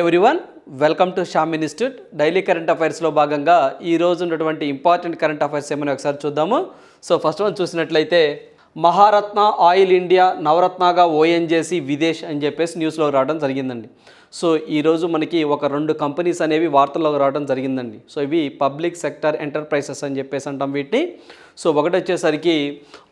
Hi everyone welcome to Sham institute daily current అఫైర్స్లో భాగంగా ఈ రోజు ఉన్నటువంటి ఇంపార్టెంట్ కరెంట్ అఫైర్స్ ఏమైనా ఒకసారి చూద్దాము. సో ఫస్ట్ వన్ చూసినట్లయితే మహారత్న ఆయిల్ ఇండియా నవరత్నగా ఓఎన్జేసి విదేశ్ అని చెప్పేసి న్యూస్లో రావడం జరిగిందండి. సో ఈరోజు మనకి ఒక రెండు కంపెనీస్ అనేవి వార్తల్లో రావడం జరిగిందండి. సో ఇవి పబ్లిక్ సెక్టర్ ఎంటర్ప్రైజెస్ అని చెప్పేసి అంటాం వీటిని. సో ఒకటి వచ్చేసరికి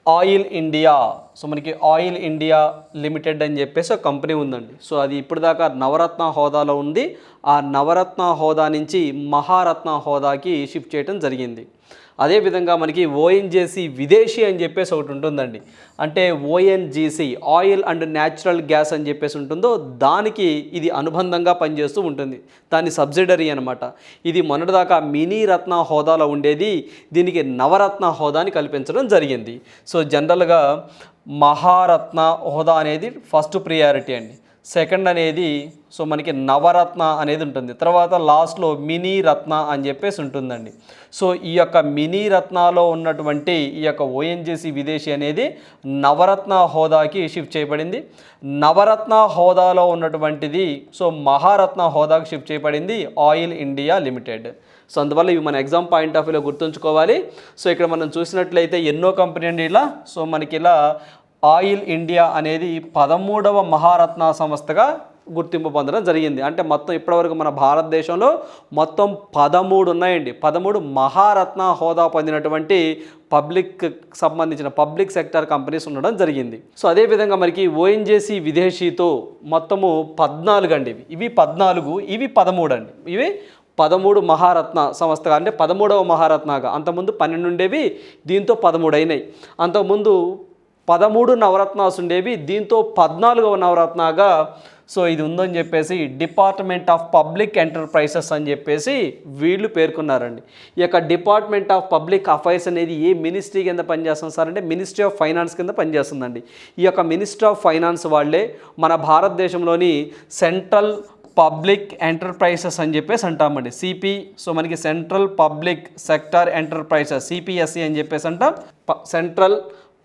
ఆయిల్ ఇండియా సో మనకి ఆయిల్ ఇండియా లిమిటెడ్ అని చెప్పేసి ఒక కంపెనీ ఉందండి. సో అది ఇప్పుడు దాకా నవరత్న హోదాలో ఉంది. ఆ నవరత్న హోదా నుంచి మహారత్న హోదాకి షిఫ్ట్ చేయడం జరిగింది. అదేవిధంగా మనకి ఓఎన్జేసీ విదేశీ అని చెప్పేసి ఒకటి ఉంటుందండి. అంటే ONGC oil and natural gas అని చెప్పేసి ఉంటుందో దానికి ఇది అనుబంధంగా పనిచేస్తూ ఉంటుంది. దాని సబ్సిడరీ అనమాట ఇది మొన్నటిదాకా మినీ రత్న హోదాలో ఉండేది. దీనికి నవరత్న హోదాని కల్పించడం జరిగింది. సో జనరల్గా మహారత్న హోదా అనేది ఫస్ట్ ప్రియారిటీ అండి. సెకండ్ అనేది సో మనకి నవరత్న అనేది ఉంటుంది. తర్వాత లాస్ట్లో మినీ రత్న అని చెప్పేసి ఉంటుందండి. సో ఈ యొక్క మినీ రత్నాలో ఉన్నటువంటి ఈ యొక్క ఓఎన్జీసీ విదేశీ అనేది నవరత్న హోదాకి షిఫ్ట్ చేయబడింది. నవరత్న హోదాలో ఉన్నటువంటిది సో మహారత్న హోదాకి షిఫ్ట్ చేయబడింది ఆయిల్ ఇండియా లిమిటెడ్. సో అందువల్ల ఇవి మన ఎగ్జామ్ పాయింట్ ఆఫ్ వ్యూలో గుర్తుంచుకోవాలి. సో ఇక్కడ మనం చూసినట్లయితే ఎన్నో కంపెనీ అండి ఇలా. సో మనకి ఇలా ఆయిల్ ఇండియా అనేది పదమూడవ మహారత్న సంస్థగా గుర్తింపు పొందడం జరిగింది. అంటే మొత్తం ఇప్పటివరకు మన భారతదేశంలో మొత్తం పదమూడు ఉన్నాయండి. పదమూడు మహారత్న హోదా పొందినటువంటి పబ్లిక్ సంబంధించిన పబ్లిక్ సెక్టర్ కంపెనీస్ ఉండడం జరిగింది. సో అదేవిధంగా మనకి ఓఎన్జేసి విదేశీతో మొత్తము పద్నాలుగు అండి ఇవి. ఇవి పద్నాలుగు ఇవి పదమూడు అండి. ఇవి పదమూడు మహారత్న సంస్థగా అంటే పదమూడవ మహారత్నగా. అంతకుముందు పన్నెండు ఉండేవి దీంతో పదమూడు అయినాయి. అంతకుముందు పదమూడు నవరత్నాస్ ఉండేవి దీంతో పద్నాలుగవ నవరత్నగా సో ఇది ఉందని చెప్పేసి డిపార్ట్మెంట్ ఆఫ్ పబ్లిక్ ఎంటర్ప్రైజెస్ అని చెప్పేసి వీళ్ళు పేర్కొన్నారండి. ఈ యొక్క డిపార్ట్మెంట్ ఆఫ్ పబ్లిక్ అఫైర్స్ అనేది ఏ మినిస్ట్రీ కింద పనిచేస్తుంది సార్ అంటే మినిస్ట్రీ ఆఫ్ ఫైనాన్స్ కింద పనిచేస్తుందండి. ఈ యొక్క మినిస్ట్రీ ఆఫ్ ఫైనాన్స్ వాళ్ళే మన భారతదేశంలోని సెంట్రల్ పబ్లిక్ ఎంటర్ప్రైజెస్ అని చెప్పేసి అంటామండి. సిపి సో మనకి central public sector enterprises CPSC అని చెప్పేసి అంటాం. ప- సెంట్రల్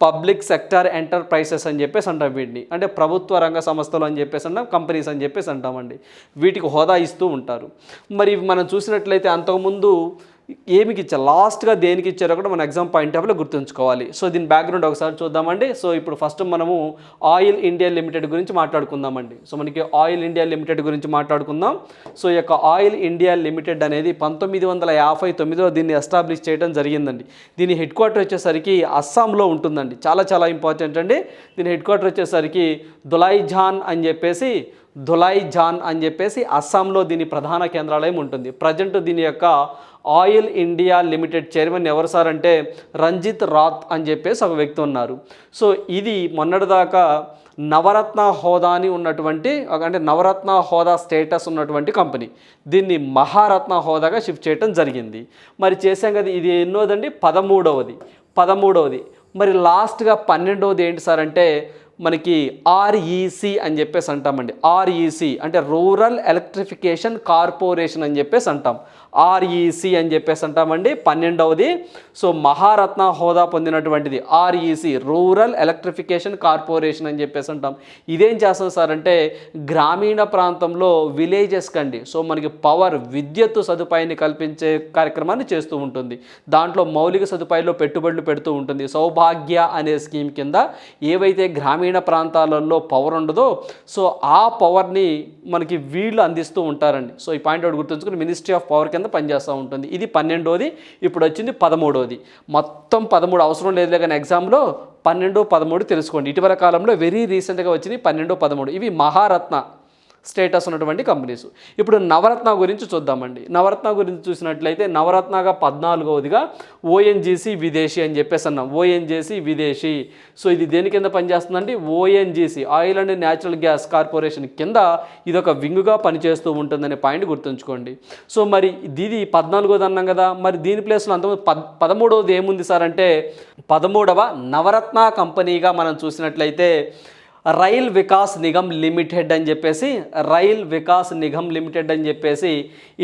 పబ్లిక్ సెక్టార్ ఎంటర్ప్రైజెస్ అని చెప్పేసి అంటాం వీటిని. అంటే ప్రభుత్వ రంగ సంస్థలు అని చెప్పేసి అంటాం కంపెనీస్ అని చెప్పేసి అంటామండి వీటికి హోదా ఇస్తూ ఉంటారు. మరి మనం చూసినట్లయితే అంతకుముందు ఏమికి ఇచ్చారు లాస్ట్గా దేనికి ఇచ్చారో కూడా మన ఎగ్జామ్ పాయింట్ ఆఫ్లో గుర్తుంచుకోవాలి. సో దీని బ్యాక్గ్రౌండ్ ఒకసారి చూద్దామండి. సో ఇప్పుడు ఫస్ట్ మనము ఆయిల్ ఇండియా లిమిటెడ్ గురించి మాట్లాడుకుందామండి. సో మనకి ఆయిల్ ఇండియా లిమిటెడ్ గురించి మాట్లాడుకుందాం. సో ఈ యొక్క ఆయిల్ ఇండియా లిమిటెడ్ అనేది పంతొమ్మిది వందల యాభై తొమ్మిదిలో దీన్ని ఎస్టాబ్లిష్ చేయడం జరిగిందండి. దీని హెడ్ క్వార్టర్ వచ్చేసరికి అస్సాంలో ఉంటుందండి. చాలా చాలా ఇంపార్టెంట్ అండి. దీని హెడ్ క్వార్టర్ వచ్చేసరికి దులైజాన్ అని చెప్పేసి ధులై జాన్ అని చెప్పేసి అస్సాంలో దీని ప్రధాన కేంద్రాలయం ఉంటుంది. ప్రజెంట్ దీని యొక్క ఆయిల్ ఇండియా లిమిటెడ్ చైర్మన్ ఎవరు సార్ అంటే రంజిత్ రాత్ అని చెప్పేసి ఒక వ్యక్తి ఉన్నారు. సో ఇది మొన్నటిదాకా నవరత్న హోదా అని ఉన్నటువంటి అంటే నవరత్న హోదా స్టేటస్ ఉన్నటువంటి కంపెనీ. దీన్ని మహారత్న హోదాగా షిఫ్ట్ చేయడం జరిగింది. మరి చేసాం కదా ఇది ఎన్నోదండి? పదమూడవది. పదమూడవది. మరి లాస్ట్గా పన్నెండవది ఏంటి సార్ అంటే మనకి ఆర్ఈసి అని చెప్పేసి అంటామండి. ఆర్ఈసి అంటే రూరల్ ఎలక్ట్రిఫికేషన్ కార్పొరేషన్ అని చెప్పేసి అంటాం. ఆర్ఈసి అని చెప్పేసి అంటామండి. పన్నెండవది. సో మహారత్న హోదా పొందినటువంటిది. ఆర్ఈసి రూరల్ ఎలక్ట్రిఫికేషన్ కార్పొరేషన్ అని చెప్పేసి అంటాం. ఇదేం చేస్తుంది సార్ అంటే గ్రామీణ ప్రాంతంలో విలేజెస్ కండి. సో మనకి పవర్ విద్యుత్ సదుపాయాన్ని కల్పించే కార్యక్రమాన్ని చేస్తూ ఉంటుంది. దాంట్లో మౌలిక సదుపాయాల్లో పెట్టుబడులు పెడుతూ ఉంటుంది. సౌభాగ్య అనే స్కీమ్ కింద ఏవైతే గ్రామీణ ప్రాంతాలలో పవర్ ఉండదో సో ఆ పవర్ని మనకి వీళ్ళు అందిస్తూ ఉంటారండి. సో ఈ పాయింట్ ఒకటి గుర్తుంచుకుని మినిస్ట్రీ ఆఫ్ పవర్ కింద పనిచేస్తూ ఉంటుంది. ఇది పన్నెండోది ఇప్పుడు వచ్చింది పదమూడోది. మొత్తం పదమూడు అవసరం లేదు కానీ ఎగ్జామ్లో పన్నెండు పదమూడు తెలుసుకోండి. ఇటీవల కాలంలో వెరీ రీసెంట్గా వచ్చింది పన్నెండు పదమూడు. ఇవి మహారత్న. స్టేటస్ ఉన్నటువంటి కంపెనీస్. ఇప్పుడు నవరత్న గురించి చూద్దామండి. నవరత్న గురించి చూసినట్లయితే నవరత్నగా పద్నాలుగవదిగా ఓఎన్జీసీ విదేశీ అని చెప్పేసి అన్నాం. ఓఎన్జీసీ విదేశీ. సో ఇది దేని కింద పనిచేస్తుందండి? ONGC oil and natural gas corporation కింద ఇది ఒక వింగుగా పనిచేస్తూ ఉంటుందనే పాయింట్ గుర్తుంచుకోండి. సో మరి ఇది పద్నాలుగోది అన్నాం కదా. మరి దీని ప్లేస్లో అంత పద్ పదమూడవది ఏముంది సార్ అంటే పదమూడవ నవరత్న కంపెనీగా మనం చూసినట్లయితే రైల్ వికాస్ నిగమ్ లిమిటెడ్ అని చెప్పేసి రైల్ వికాస్ నిగమ్ లిమిటెడ్ అని చెప్పేసి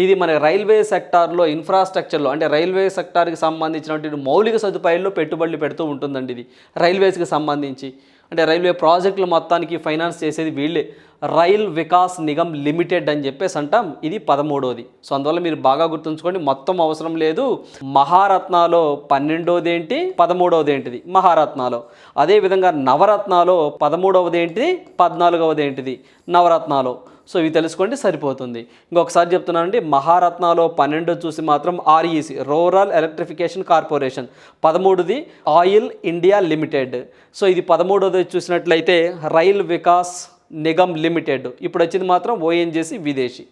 ఇది మన రైల్వే సెక్టార్లో ఇన్ఫ్రాస్ట్రక్చర్లో అంటే రైల్వే సెక్టార్కి సంబంధించినటువంటి మౌలిక సదుపాయాల్లో పెట్టుబడులు పెడుతూ ఉంటుందండి ఇది రైల్వేస్కి సంబంధించి. అంటే రైల్వే ప్రాజెక్టులు మొత్తానికి ఫైనాన్స్ చేసేది వీళ్ళే. రైల్ వికాస్ నిగమ్ లిమిటెడ్ అని చెప్పేసి అంటాం. ఇది పదమూడోది. సో అందువల్ల మీరు బాగా గుర్తుంచుకోండి. మొత్తం అవసరం లేదు. మహారత్నాలో పన్నెండోది ఏంటి పదమూడవది ఏంటిది మహారత్నాలో. అదేవిధంగా నవరత్నాలో పదమూడవది ఏంటిది పద్నాలుగవది ఏంటిది నవరత్నాలో. సో ఇవి తెలుసుకోండి సరిపోతుంది. ఇంకొకసారి చెప్తున్నానండి మహారత్నాలో పన్నెండు చూసి మాత్రం ఆర్ఈసి రూరల్ ఎలక్ట్రిఫికేషన్ కార్పొరేషన్. పదమూడుది ఆయిల్ ఇండియా లిమిటెడ్. సో ఇది పదమూడోది చూసినట్లయితే రైల్ వికాస్ నిగమ్ లిమిటెడ్. ఇప్పుడు వచ్చింది మాత్రం ఓఎన్జీసీ విదేశీ.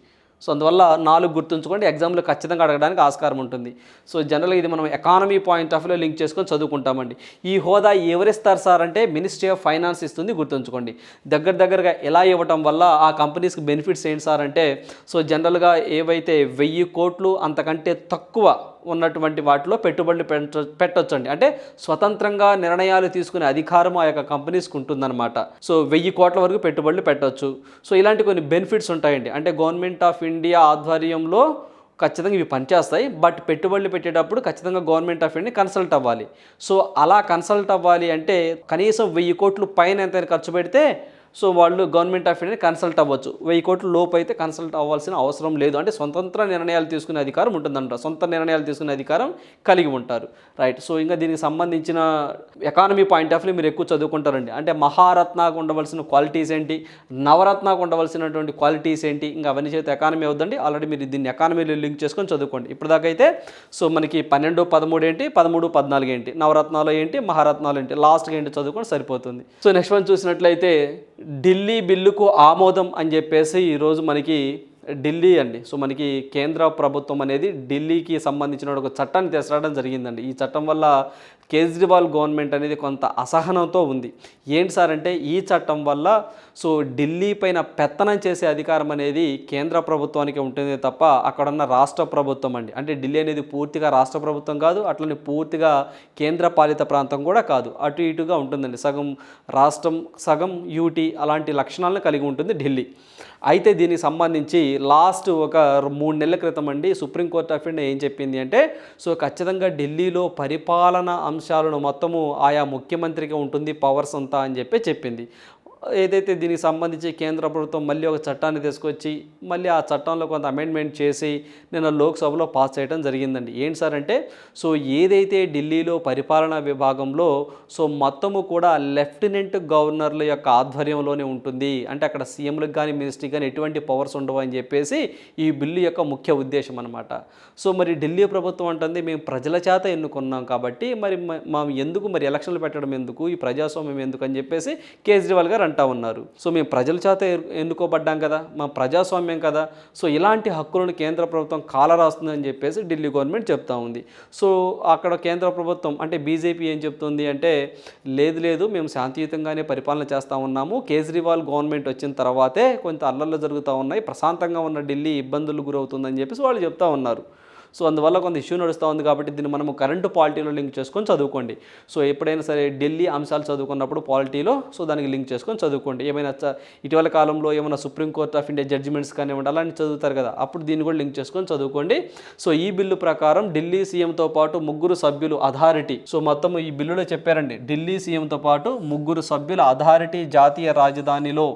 సో అందువల్ల నాలుగు గుర్తుంచుకోండి. ఎగ్జామ్లో ఖచ్చితంగా అడగడానికి ఆస్కారం ఉంటుంది. సో జనరల్గా ఇది మనం ఎకానమీ పాయింట్ ఆఫ్ వ్యూలో లింక్ చేసుకొని చదువుకుంటామండి. ఈ హోదా ఎవరిస్తారు సార్ అంటే మినిస్ట్రీ ఆఫ్ ఫైనాన్స్ ఇస్తుంది గుర్తుంచుకోండి. దగ్గర దగ్గరగా ఎలా ఇవ్వటం వల్ల ఆ కంపెనీస్కి బెనిఫిట్స్ ఏంటి సార్ అంటే సో జనరల్గా ఏవైతే వెయ్యి కోట్లు అంతకంటే తక్కువ ఉన్నటువంటి వాటిలో పెట్టుబడులు పెట్ట పెట్టొచ్చండి. అంటే స్వతంత్రంగా నిర్ణయాలు తీసుకునే అధికారం ఆ యొక్క కంపెనీస్కి ఉంటుందన్నమాట. సో వెయ్యి కోట్ల వరకు పెట్టుబడులు పెట్టొచ్చు. సో ఇలాంటి కొన్ని బెనిఫిట్స్ ఉంటాయండి. అంటే గవర్నమెంట్ ఆఫ్ ఇండియా ఆధ్వర్యంలో ఖచ్చితంగా ఇవి పనిచేస్తాయి. బట్ పెట్టుబడులు పెట్టేటప్పుడు ఖచ్చితంగా గవర్నమెంట్ ఆఫ్ ఇండియా కన్సల్ట్ అవ్వాలి. సో అలా కన్సల్ట్ అవ్వాలి అంటే కనీసం వెయ్యి కోట్లు పైన ఎంతైనా ఖర్చు పెడితే సో వాళ్ళు గవర్నమెంట్ ఆఫ్ ఇండియా కన్సల్ట్ అవ్వచ్చు. వెయ్యి కోట్ల లోపు అయితే కన్సల్ట్ అవ్వాల్సిన అవసరం లేదు. అంటే స్వతంత్ర నిర్ణయాలు తీసుకునే అధికారం ఉంటుందంట. సొంత నిర్ణయాలు తీసుకునే అధికారం కలిగి ఉంటారు. రైట్. సో ఇంకా దీనికి సంబంధించిన ఎకానమీ పాయింట్ ఆఫ్ వ్యూ మీరు ఎక్కువ చదువుకుంటారండి. అంటే మహారత్నకు ఉండవలసిన క్వాలిటీస్ ఏంటి? నవరత్నాకు ఉండవలసినటువంటి క్వాలిటీస్ ఏంటి? ఇంకా అవన్నీ చేస్తే ఎకానమీ అవుద్దండి ఆల్రెడీ మీరు దీన్ని ఎకానమీలో లింక్ చేసుకొని చదువుకోండి. ఇప్పటిదాకైతే అయితే సో మనకి పన్నెండు పదమూడు ఏంటి? పదమూడు పద్నాలుగు ఏంటి? నవరత్నాలు ఏంటి? మహారత్నాలు ఏంటి? లాస్ట్గా ఏంటి చదువుకొని సరిపోతుంది. సో నెక్స్ట్ వన్ చూసినట్లయితే ఢిల్లీ బిల్లుకు ఆమోదం అని చెప్పేసి ఈరోజు మనకి ఢిల్లీ అండి. సో మనకి కేంద్ర ప్రభుత్వం అనేది ఢిల్లీకి సంబంధించిన ఒక చట్టాన్ని తీసుకురావడం జరిగిందండి. ఈ చట్టం వల్ల కేజ్రీవాల్ గవర్నమెంట్ అనేది కొంత అసహనంతో ఉంది. ఏంటి సార్ అంటే ఈ చట్టం వల్ల సో ఢిల్లీ పైన పెత్తనం చేసే అధికారం అనేది కేంద్ర ప్రభుత్వానికి ఉంటుంది తప్ప అక్కడున్న రాష్ట్ర ప్రభుత్వం అండి. అంటే ఢిల్లీ అనేది పూర్తిగా రాష్ట్ర ప్రభుత్వం కాదు అట్లనే పూర్తిగా కేంద్ర పాలిత ప్రాంతం కూడా కాదు. అటు ఇటుగా ఉంటుందండి. సగం రాష్ట్రం సగం యూటీ అలాంటి లక్షణాలను కలిగి ఉంటుంది ఢిల్లీ. అయితే దీనికి సంబంధించి లాస్ట్ ఒక మూడు నెలల క్రితం అండి సుప్రీంకోర్టు ఆఫ్ ఇండియా ఏం చెప్పింది అంటే సో ఖచ్చితంగా ఢిల్లీలో పరిపాలన అంశాలను మొత్తము ఆయా ముఖ్యమంత్రికి ఉంటుంది పవర్స్ అంతా అని చెప్పి చెప్పింది. ఏదైతే దీనికి సంబంధించి కేంద్ర ప్రభుత్వం మళ్ళీ ఒక చట్టాన్ని తీసుకొచ్చి మళ్ళీ ఆ చట్టంలో కొంత అమెండ్మెంట్ చేసి నిన్న లోక్సభలో పాస్ చేయడం జరిగిందండి. ఏంటి సార్ అంటే సో ఏదైతే ఢిల్లీలో పరిపాలనా విభాగంలో సో మొత్తము కూడా లెఫ్టినెంట్ గవర్నర్ల యొక్క ఆధ్వర్యంలోనే ఉంటుంది. అంటే అక్కడ సీఎంలకు కానీ మినిస్ట్రీ కానీ ఎటువంటి పవర్స్ ఉండవు అని చెప్పేసి ఈ బిల్లు యొక్క ముఖ్య ఉద్దేశం అనమాట సో మరి ఢిల్లీ ప్రభుత్వం అంటుంది మేము ప్రజల చేత ఎన్నుకున్నాం కాబట్టి మరి మేము మా ఎందుకు మరి ఎలక్షన్లు పెట్టడం ఎందుకు ఈ ప్రజాస్వామ్యం ఎందుకు అని చెప్పేసి కేజ్రీవాల్ గారు అంటా ఉన్నారు. సో మేము ప్రజల చేత ఎన్నుకోబడ్డాం కదా మా ప్రజాస్వామ్యం కదా సో ఇలాంటి హక్కులను కేంద్ర ప్రభుత్వం కాలరాస్తుందని చెప్పేసి ఢిల్లీ గవర్నమెంట్ చెప్తా ఉంది. సో అక్కడ కేంద్ర ప్రభుత్వం అంటే బీజేపీ ఏం చెప్తుంది అంటే లేదు లేదు మేము శాంతియుతంగానే పరిపాలన చేస్తూ ఉన్నాము కేజ్రీవాల్ గవర్నమెంట్ వచ్చిన తర్వాతే కొంత అల్లర్లు జరుగుతూ ఉన్నాయి ప్రశాంతంగా ఉన్న ఢిల్లీ ఇబ్బందులు గురవుతుందని చెప్పేసి వాళ్ళు చెప్తా ఉన్నారు. సో అందువల్ల కొంత ఇష్యూ నడుస్తూ ఉంది కాబట్టి దీన్ని మనము కరెంటు పాలిటీలో లింక్ చేసుకొని చదువుకోండి. సో ఎప్పుడైనా సరే ఢిల్లీ అంశాలు చదువుకున్నప్పుడు పాలిటీలో సో దానికి లింక్ చేసుకొని చదువుకోండి. ఏమైనా ఇటీవల కాలంలో ఏమైనా సుప్రీంకోర్ట్ ఆఫ్ ఇండియా జడ్జిమెంట్స్ కానివ్వండి అలాంటి చదువుతారు కదా అప్పుడు దీన్ని కూడా లింక్ చేసుకొని చదువుకోండి. సో ఈ బిల్లు ప్రకారం ఢిల్లీ సీఎంతో పాటు ముగ్గురు సభ్యులు అథారిటీ సో మొత్తం ఈ బిల్లులో చెప్పారండి. ఢిల్లీ సీఎంతో పాటు ముగ్గురు సభ్యుల అథారిటీ జాతీయ రాజధానిలో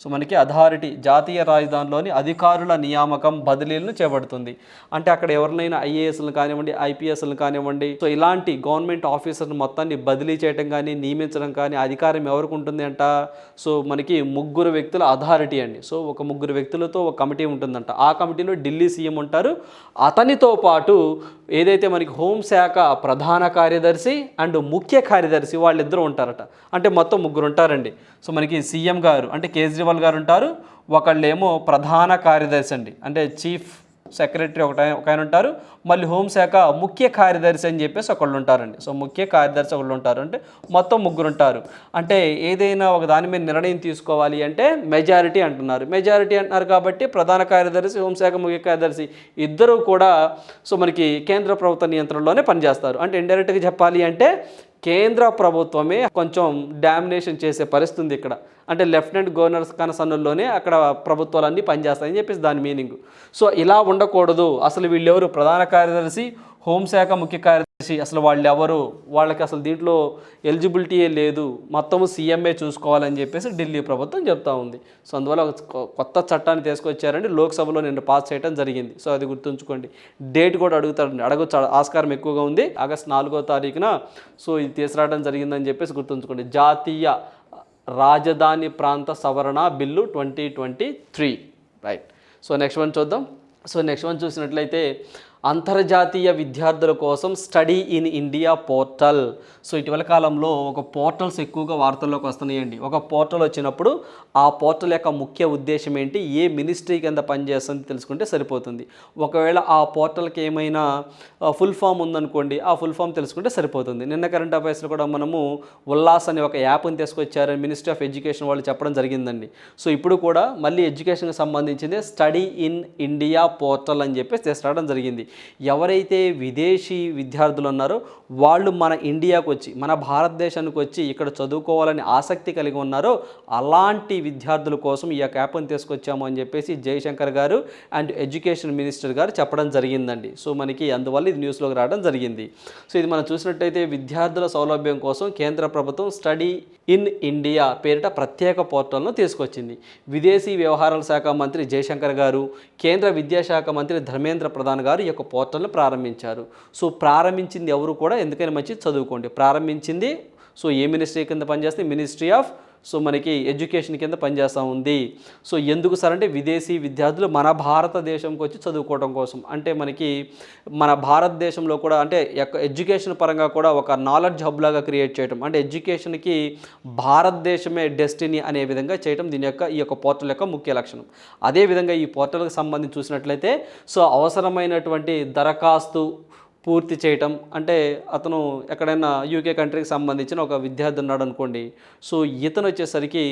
సో మనకి అథారిటీ జాతీయ రాజధానిలోని అధికారుల నియామకం బదిలీలను చేపడుతుంది. అంటే అక్కడ ఎవరినైనా ఐఏఎస్లు కానివ్వండి ఐపీఎస్లు కానివ్వండి సో ఇలాంటి గవర్నమెంట్ ఆఫీసర్ని మొత్తాన్ని బదిలీ చేయడం కానీ నియమించడం కానీ అధికారం ఎవరికి ఉంటుంది అంట? సో మనకి ముగ్గురు వ్యక్తుల అథారిటీ అండి. సో ఒక ముగ్గురు వ్యక్తులతో ఒక కమిటీ ఉంటుందంట. ఆ కమిటీలో ఢిల్లీ సీఎం ఉంటారు. అతనితో పాటు ఏదైతే మనకి హోంశాఖ ప్రధాన కార్యదర్శి అండ్ ముఖ్య కార్యదర్శి వాళ్ళిద్దరూ ఉంటారట. అంటే మొత్తం ముగ్గురు ఉంటారండి. సో మనకి సీఎం గారు అంటే కేజ్రీవాల్ గారు ఉంటారు. ఒకళ్ళేమో ప్రధాన కార్యదర్శి అండి. అంటే చీఫ్ సెక్రటరీ ఒక ఒక ఆయన ఉంటారు. మళ్ళీ హోంశాఖ ముఖ్య కార్యదర్శి అని చెప్పేసి ఒకళ్ళు ఉంటారండి. సో ముఖ్య కార్యదర్శి ఒకళ్ళు ఉంటారు. అంటే మొత్తం ముగ్గురు ఉంటారు. అంటే ఏదైనా ఒక దాని మీద నిర్ణయం తీసుకోవాలి అంటే మెజారిటీ అంటున్నారు. మెజారిటీ అంటున్నారు కాబట్టి ప్రధాన కార్యదర్శి హోంశాఖ ముఖ్య కార్యదర్శి ఇద్దరు కూడా సో మనకి కేంద్ర ప్రభుత్వ నియంత్రణలోనే పనిచేస్తారు. అంటే ఇండైరెక్ట్గా చెప్పాలి అంటే కేంద్ర ప్రభుత్వమే కొంచెం డామినేషన్ చేసే పరిస్థితి ఉంది ఇక్కడ. అంటే లెఫ్టినెంట్ గవర్నర్స్ కనసన్నుల్లోనే అక్కడ ప్రభుత్వాలన్నీ పనిచేస్తాయని చెప్పేసి దాని మీనింగ్. సో ఇలా ఉండకూడదు. అసలు వీళ్ళెవరు ప్రధాన కార్యదర్శి హోంశాఖ ముఖ్య కార్యదర్శి? అసలు వాళ్ళు ఎవరు వాళ్ళకి అసలు దీంట్లో ఎలిజిబిలిటీయే లేదు. మొత్తం సీఎంఏ చూసుకోవాలని చెప్పేసి ఢిల్లీ ప్రభుత్వం చెప్తా ఉంది. సో అందువల్ల కొత్త చట్టాన్ని తీసుకొచ్చారండి. లోక్సభలో నిన్న పాస్ చేయడం జరిగింది. సో అది గుర్తుంచుకోండి. డేట్ కూడా అడుగుతారండి. అడగచ్చు. ఆస్కారం ఎక్కువగా ఉంది. ఆగస్ట్ నాలుగో తారీఖున. సో ఇది తీసుకురావడం జరిగిందని చెప్పేసి గుర్తుంచుకోండి. జాతీయ రాజధాని ప్రాంత సవరణ bill twenty twenty three. Right so next one చూద్దాం. సో నెక్స్ట్ వన్ చూసినట్లయితే అంతర్జాతీయ విద్యార్థుల కోసం study in India portal. So ఇటీవల కాలంలో ఒక పోర్టల్స్ ఎక్కువగా వార్తల్లోకి వస్తున్నాయండి. ఒక పోర్టల్ వచ్చినప్పుడు ఆ పోర్టల్ యొక్క ముఖ్య ఉద్దేశం ఏంటి? ఏ మినిస్ట్రీ కింద పనిచేస్తుంది తెలుసుకుంటే సరిపోతుంది. ఒకవేళ ఆ పోర్టల్కి ఏమైనా ఫుల్ ఫామ్ ఉందనుకోండి ఆ ఫుల్ ఫామ్ తెలుసుకుంటే సరిపోతుంది. నిన్న కరెంట్ అఫైర్స్లో కూడా మనము ఉల్లాస్ అనే ఒక యాప్ని తీసుకొచ్చారని మినిస్ట్రీ ఆఫ్ ఎడ్యుకేషన్ వాళ్ళు చెప్పడం జరిగిందండి. సో ఇప్పుడు కూడా మళ్ళీ ఎడ్యుకేషన్కి సంబంధించింది స్టడీ ఇన్ ఇండియా పోర్టల్ అని చెప్పేసి తీసుకురావడం జరిగింది. ఎవరైతే విదేశీ విద్యార్థులు ఉన్నారో వాళ్ళు మన ఇండియాకు వచ్చి మన భారతదేశానికి వచ్చి ఇక్కడ చదువుకోవాలని ఆసక్తి కలిగి ఉన్నారో అలాంటి విద్యార్థుల కోసం ఈ యొక్క యాప్ని తీసుకొచ్చాము అని చెప్పేసి జయశంకర్ గారు అండ్ ఎడ్యుకేషన్ మినిస్టర్ గారు చెప్పడం జరిగిందండి. సో మనకి అందువల్ల ఇది న్యూస్లోకి రావడం జరిగింది. సో ఇది మనం చూసినట్టయితే విద్యార్థుల సౌలభ్యం కోసం కేంద్ర ప్రభుత్వం స్టడీ ఇన్ ఇండియా పేరిట ప్రత్యేక పోర్టల్ను తీసుకొచ్చింది. విదేశీ వ్యవహారాల శాఖ మంత్రి జయశంకర్ గారు కేంద్ర విద్యాశాఖ మంత్రి ధర్మేంద్ర ప్రధాన్ గారు ఈ యొక్క పోర్టల్ను ప్రారంభించారు. సో ప్రారంభించింది ఎవరు కూడా ఎందుకైనా మంచి చదువుకోండి. ప్రారంభించింది సో ఏ మినిస్ట్రీ కింద పనిచేస్తే మినిస్ట్రీ ఆఫ్ సో మనకి ఎడ్యుకేషన్ కింద పనిచేస్తూ ఉంది. సో ఎందుకు సార్ అంటే విదేశీ విద్యార్థులు మన భారతదేశంకి వచ్చి చదువుకోవడం కోసం. అంటే మనకి మన భారతదేశంలో కూడా అంటే యొక్క ఎడ్యుకేషన్ పరంగా కూడా ఒక నాలెడ్జ్ హబ్ లాగా క్రియేట్ చేయడం అంటే ఎడ్యుకేషన్కి భారతదేశమే డెస్టినీ అనే విధంగా చేయడం దీని యొక్క ఈ యొక్క పోర్టల్ యొక్క ముఖ్య లక్షణం. అదేవిధంగా ఈ పోర్టల్కి సంబంధించి చూసినట్లయితే సో అవసరమైనటువంటి దరఖాస్తు పూర్తి చేయటం. అంటే అతను ఎక్కడైనా యూకే కంట్రీకి సంబంధించిన ఒక విద్యార్థి ఉన్నాడు అనుకోండి. సో ఇతను వచ్చేసరికి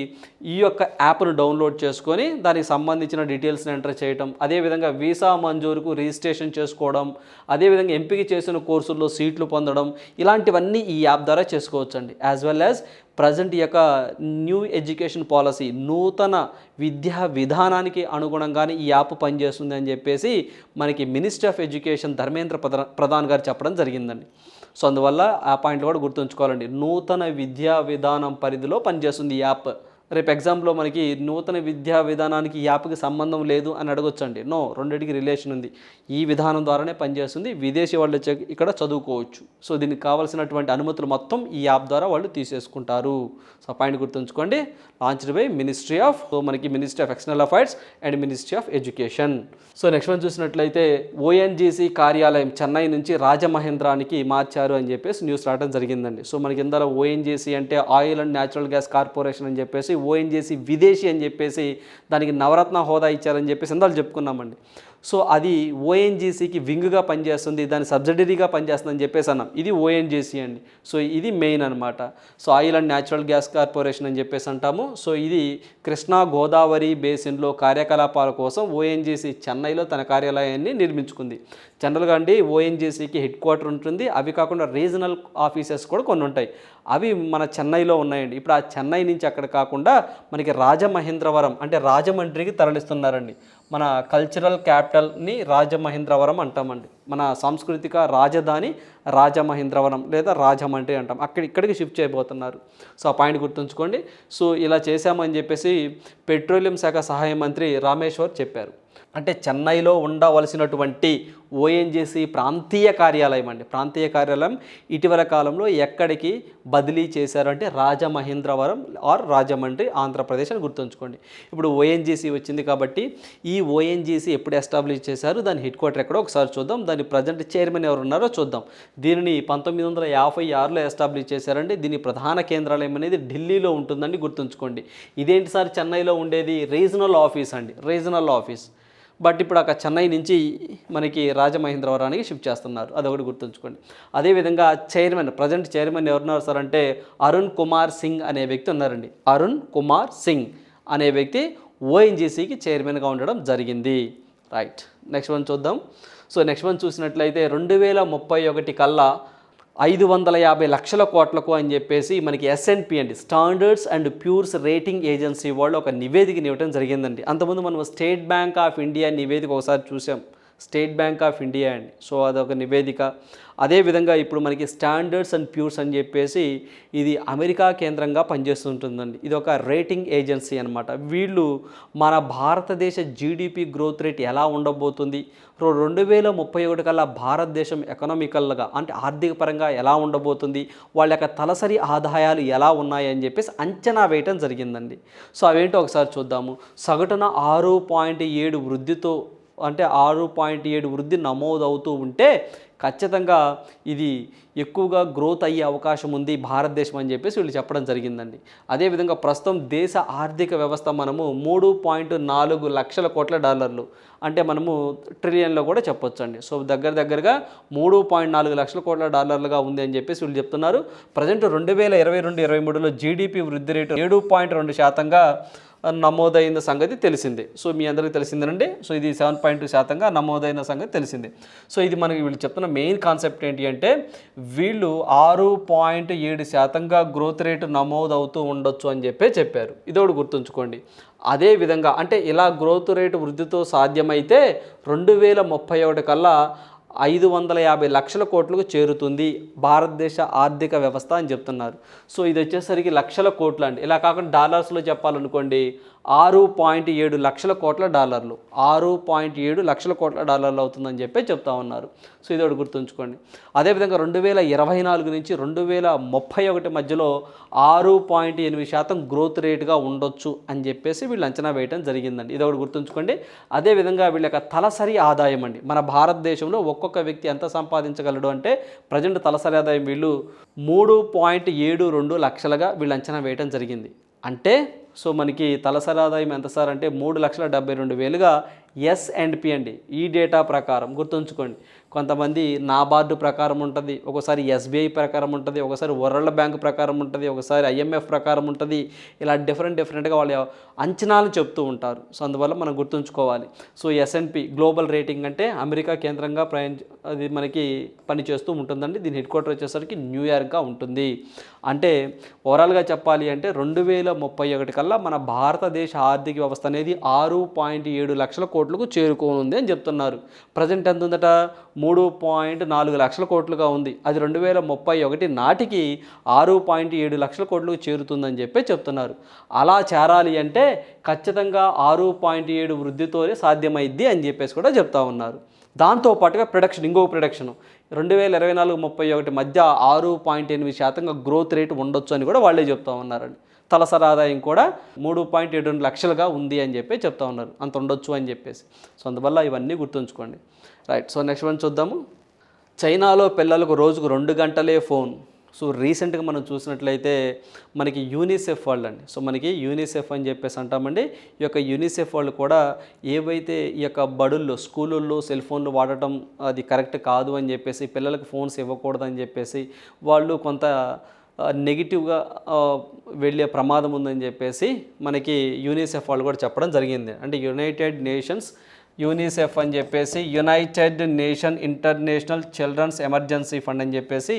ఈ యొక్క యాప్ను డౌన్లోడ్ చేసుకొని దానికి సంబంధించిన డీటెయిల్స్ని ఎంటర్ చేయటం. అదేవిధంగా వీసా మంజూరుకు రిజిస్ట్రేషన్ చేసుకోవడం. అదేవిధంగా ఎంపిక చేసిన కోర్సుల్లో సీట్లు పొందడం. ఇలాంటివన్నీ ఈ యాప్ ద్వారా చేసుకోవచ్చండి. యాజ్ వెల్ యాజ్ ప్రజెంట్ యొక్క న్యూ ఎడ్యుకేషన్ పాలసీ నూతన విద్యా విధానానికి అనుగుణంగానే ఈ యాప్ పనిచేస్తుంది అని చెప్పేసి మనకి minister of education Dharmendra Pradhan garu చెప్పడం జరిగిందండి. సో అందువల్ల ఆ పాయింట్ కూడా గుర్తుంచుకోవాలండి. నూతన విద్యా విధానం పరిధిలో పనిచేస్తుంది ఈ యాప్. రేపు ఎగ్జామ్లో మనకి నూతన విద్యా విధానానికి యాప్కి సంబంధం లేదు అని అడగొచ్చండి. నో రెండింటికి రిలేషన్ ఉంది. ఈ విధానం ద్వారానే పనిచేస్తుంది. విదేశీ వాళ్ళు ఇక్కడ చదువుకోవచ్చు. సో దీనికి కావాల్సినటువంటి అనుమతులు మొత్తం ఈ యాప్ ద్వారా వాళ్ళు తీసేసుకుంటారు. సో పాయింట్ గుర్తుంచుకోండి. Launched by ministry of so మనకి ministry of external affairs and ministry of education so next one చూసినట్లయితే ఓఎన్జీసీ కార్యాలయం చెన్నై నుంచి రాజమహేంద్రానికి మార్చారు అని చెప్పేసి న్యూస్ రావడం జరిగిందండి. సో మనకి ఇందులో ఓఎన్జీసీ అంటే oil and natural gas corporation అని చెప్పేసి ఓఎన్జీసీ విదేశీ అని చెప్పేసి దానికి నవరత్న హోదా ఇచ్చారని చెప్పేసి ఇందాలు చెప్పుకున్నామండి. సో అది ఓఎన్జీసీకి వింగ్గా పనిచేస్తుంది దాని సబ్సిడరీగా పనిచేస్తుందని చెప్పేసి అన్నాం. ఇది ఓఎన్జీసీ అండి. సో ఇది మెయిన్ అనమాట so oil and natural gas corporation అని చెప్పేసి అంటాము. సో ఇది కృష్ణా గోదావరి బేసిన్లో కార్యకలాపాల కోసం ఓఎన్జీసీ చెన్నైలో తన కార్యాలయాన్ని నిర్మించుకుంది. జనరల్గా అండి ఓఎన్జీసీకి హెడ్ క్వార్టర్ ఉంటుంది. అవి కాకుండా రీజనల్ ఆఫీసెస్ కూడా కొన్ని ఉంటాయి. అవి మన చెన్నైలో ఉన్నాయండి. ఇప్పుడు ఆ చెన్నై నుంచి అక్కడ కాకుండా మనకి రాజమహేంద్రవరం అంటే రాజమండ్రికి తరలిస్తున్నారండి. మన కల్చరల్ క్యాపిటల్ని రాజమహేంద్రవరం అంటామండి. మన సాంస్కృతిక రాజధాని రాజమహేంద్రవరం లేదా రాజమండ్రి అంటాం. అక్కడ ఇక్కడికి షిఫ్ట్ చేయబోతున్నారు. సో ఆ పాయింట్ గుర్తుంచుకోండి. సో ఇలా చేశామని చెప్పేసి పెట్రోలియం శాఖ సహాయ మంత్రి రామేశ్వర్ చెప్పారు. అంటే చెన్నైలో ఉండవలసినటువంటి ఓఎన్జీసీ ప్రాంతీయ కార్యాలయం అండి. ప్రాంతీయ కార్యాలయం ఇటీవల కాలంలో ఎక్కడికి బదిలీ చేశారంటే రాజమహేంద్రవరం ఆర్ రాజమండ్రి ఆంధ్రప్రదేశ్ అని గుర్తుంచుకోండి. ఇప్పుడు ఓఎన్జీసీ వచ్చింది కాబట్టి ఈ ఓఎన్జీసీ ఎప్పుడు ఎస్టాబ్లిష్ చేశారు? దాని హెడ్ క్వార్టర్ ఎక్కడో ఒకసారి చూద్దాం. దాని ప్రజెంట్ చైర్మన్ ఎవరు ఉన్నారో చూద్దాం. దీనిని పంతొమ్మిది వందల యాభై ఆరులో ఎస్టాబ్లిష్ చేశారండి. దీని ప్రధాన కేంద్రాలయం అనేది ఢిల్లీలో ఉంటుందండి గుర్తుంచుకోండి. ఇదేంటి సార్ చెన్నైలో ఉండేది? రీజనల్ ఆఫీస్ అండి. Regional office. బట్ ఇప్పుడు అక్కడ చెన్నై నుంచి మనకి రాజమహేంద్రవరానికి షిఫ్ట్ చేస్తున్నారు. అదొకటి గుర్తుంచుకోండి. అదేవిధంగా చైర్మన్ ప్రజెంట్ చైర్మన్ ఎవరున్నారు సార్ అంటే అరుణ్ కుమార్ సింగ్ అనే వ్యక్తి ఉన్నారండి. అరుణ్ కుమార్ సింగ్ అనే వ్యక్తి ఓఎన్జీసీకి చైర్మన్గా ఉండడం జరిగింది. రైట్. నెక్స్ట్ వన్ చూద్దాం. సో నెక్స్ట్ వన్ చూసినట్లయితే రెండు వేల ముప్పై ఒకటి కల్లా ఐదు వందల యాభై లక్షల కోట్లకు అని చెప్పేసి మనకి ఎస్ఎన్పి అండి. Standards and Poor's rating agency వాళ్ళు ఒక నివేదికని ఇవ్వడం జరిగిందండి. అంతకుముందు మనం స్టేట్ బ్యాంక్ ఆఫ్ ఇండియా నివేదిక ఒకసారి చూసాం. స్టేట్ బ్యాంక్ ఆఫ్ ఇండియా అండి. సో అదొక నివేదిక. అదేవిధంగా ఇప్పుడు మనకి స్టాండర్డ్స్ అండ్ ప్యూర్స్ అని చెప్పేసి ఇది అమెరికా కేంద్రంగా పనిచేస్తుంటుందండి. ఇది ఒక రేటింగ్ ఏజెన్సీ అనమాట వీళ్ళు మన భారతదేశ జీడిపి గ్రోత్ రేట్ ఎలా ఉండబోతుంది? రెండు వేల ముప్పై ఒకటి కల్లా భారతదేశం ఎకనామికల్గా అంటే ఆర్థిక పరంగా ఎలా ఉండబోతుంది? వాళ్ళ యొక్క తలసరి ఆదాయాలు ఎలా ఉన్నాయని చెప్పేసి అంచనా వేయటం జరిగిందండి. సో అవేంటో ఒకసారి చూద్దాము. సగటున ఆరు పాయింట్ ఏడు వృద్ధితో అంటే ఆరు పాయింట్ ఏడు వృద్ధి నమోదవుతూ ఉంటే ఖచ్చితంగా ఇది ఎక్కువగా గ్రోత్ అయ్యే అవకాశం ఉంది భారతదేశం అని చెప్పేసి వీళ్ళు చెప్పడం జరిగిందండి. అదేవిధంగా ప్రస్తుతం దేశ ఆర్థిక వ్యవస్థ మనము మూడు పాయింట్ నాలుగు లక్షల కోట్ల డాలర్లు అంటే మనము ట్రిలియన్లో కూడా చెప్పొచ్చండి. సో దగ్గర దగ్గరగా మూడు పాయింట్ నాలుగు లక్షల కోట్ల డాలర్లుగా ఉంది అని చెప్పేసి వీళ్ళు చెప్తున్నారు. ప్రజెంట్ రెండు వేల ఇరవై రెండు ఇరవై మూడులో జీడిపి వృద్ధి రేటు ఏడు పాయింట్ రెండు శాతంగా నమోదైన సంగతి తెలిసిందే. సో మీ అందరికీ తెలిసిందేనండి. సో ఇది సెవెన్ పాయింట్ టూ శాతంగా నమోదైన సంగతి తెలిసిందే. సో ఇది మనకి వీళ్ళు చెప్తున్న మెయిన్ కాన్సెప్ట్ ఏంటి అంటే వీళ్ళు ఆరు పాయింట్ ఏడు శాతంగా గ్రోత్ రేటు నమోదవుతూ ఉండొచ్చు అని చెప్పే చెప్పారు. ఇది ఒకటి గుర్తుంచుకోండి. అదే విధంగా అంటే ఇలా గ్రోత్ రేటు వృద్ధితో సాధ్యమైతే రెండు వేల ముప్పై ఒకటి కల్లా ఐదు వందల యాభై లక్షల కోట్లకు చేరుతుంది భారతదేశ ఆర్థిక వ్యవస్థ అని చెప్తున్నారు. సో ఇది వచ్చేసరికి లక్షల కోట్లు అండి ఇలా కాకుండా డాలర్స్లో చెప్పాలనుకోండి ఆరు పాయింట్ ఏడు లక్షల కోట్ల డాలర్లు. ఆరు పాయింట్ ఏడు లక్షల కోట్ల డాలర్లు అవుతుందని చెప్పి చెప్తా ఉన్నారు. సో ఇది ఒకటి గుర్తుంచుకోండి. అదేవిధంగా రెండు వేల ఇరవై నాలుగు నుంచి రెండు వేల ముప్పై ఒకటి మధ్యలో ఆరు పాయింట్ ఎనిమిది శాతం గ్రోత్ రేట్గా ఉండొచ్చు అని చెప్పేసి వీళ్ళు అంచనా వేయడం జరిగిందండి. ఇది ఒకటి గుర్తుంచుకోండి. అదేవిధంగా వీళ్ళ యొక్క తలసరి ఆదాయం అండి. మన భారతదేశంలో ఒక్కొక్క వ్యక్తి ఎంత సంపాదించగలడు అంటే ప్రజెంట్ తలసరి ఆదాయం వీళ్ళు మూడు పాయింట్ ఏడు రెండు లక్షలుగా వీళ్ళు అంచనా వేయడం జరిగింది. అంటే సో మనకి తలసరి ఆదాయం ఎంత సార్ అంటే మూడు లక్షల డెబ్బై రెండు వేలుగా ఎస్ అండ్ పి అండి. ఈ డేటా ప్రకారం గుర్తుంచుకోండి. కొంతమంది నాబార్డు ప్రకారం ఉంటుంది ఒకసారి ఎస్బీఐ ప్రకారం ఉంటుంది ఒకసారి వరల్డ్ బ్యాంక్ ప్రకారం ఉంటుంది ఒకసారి ఐఎంఎఫ్ ప్రకారం ఉంటుంది. ఇలా డిఫరెంట్ డిఫరెంట్గా వాళ్ళ అంచనాలు చెప్తూ ఉంటారు. సో అందువల్ల మనం గుర్తుంచుకోవాలి. So S and P global rating అంటే అమెరికా కేంద్రంగా ప్రయాణ అది మనకి పనిచేస్తూ ఉంటుందండి. దీని హెడ్ క్వార్టర్ వచ్చేసరికి న్యూయార్క్గా ఉంటుంది. అంటే ఓవరాల్గా చెప్పాలి అంటే రెండు వేల ముప్పై ఒకటి కల్లా మన భారతదేశ ఆర్థిక వ్యవస్థ అనేది ఆరు పాయింట్ ఏడు లక్షల కోట్లకు చేరుకోనుంది అని చెప్తున్నారు. ప్రజెంట్ ఎంత ఉందట? మూడు పాయింట్ నాలుగు లక్షల కోట్లుగా ఉంది. అది రెండు వేల ముప్పై ఒకటి నాటికి ఆరు పాయింట్ ఏడు లక్షల కోట్లకు చేరుతుందని చెప్పి చెప్తున్నారు. అలా చేరాలి అంటే ఖచ్చితంగా ఆరు పాయింట్ ఏడు వృద్ధితోనే సాధ్యమైద్ది అని చెప్పేసి కూడా చెప్తా ఉన్నారు. దాంతో పాటుగా ప్రొడక్షన్ ఇంకో ప్రొడక్షన్ రెండు వేల ఇరవై నాలుగు ముప్పై ఒకటి మధ్య ఆరు పాయింట్ ఎనిమిది శాతంగా గ్రోత్ రేటు ఉండొచ్చు అని కూడా వాళ్ళే చెప్తా ఉన్నారండి. తలసరి ఆదాయం కూడా మూడు పాయింట్ ఏడు రెండు లక్షలుగా ఉంది అని చెప్పి చెప్తా ఉన్నారు. అంత ఉండొచ్చు అని చెప్పేసి. సో అందువల్ల ఇవన్నీ గుర్తుంచుకోండి. రైట్ సో నెక్స్ట్ వన్ చూద్దాము. చైనాలో పిల్లలకు రోజుకు రెండు గంటలే ఫోన్. సో రీసెంట్గా మనం చూసినట్లయితే మనకి యూనిసెఫ్ వాళ్ళు అండి సో మనకి యూనిసెఫ్ అని చెప్పేసి అంటామండి. ఈ యొక్క యూనిసెఫ్ వాళ్ళు కూడా ఏవైతే ఈ యొక్క బడుల్లో స్కూళ్ళల్లో సెల్ ఫోన్లు వాడటం అది కరెక్ట్ కాదు అని చెప్పేసి పిల్లలకు ఫోన్స్ ఇవ్వకూడదని చెప్పేసి వాళ్ళు కొంత నెగిటివ్గా వెళ్ళే ప్రమాదం ఉందని చెప్పేసి మనకి యూనిసెఫ్ వాళ్ళు కూడా చెప్పడం జరిగింది. అంటే యునైటెడ్ నేషన్స్ యూనిసెఫ్ అని చెప్పేసి United Nation International Children's Emergency Fund అని చెప్పేసి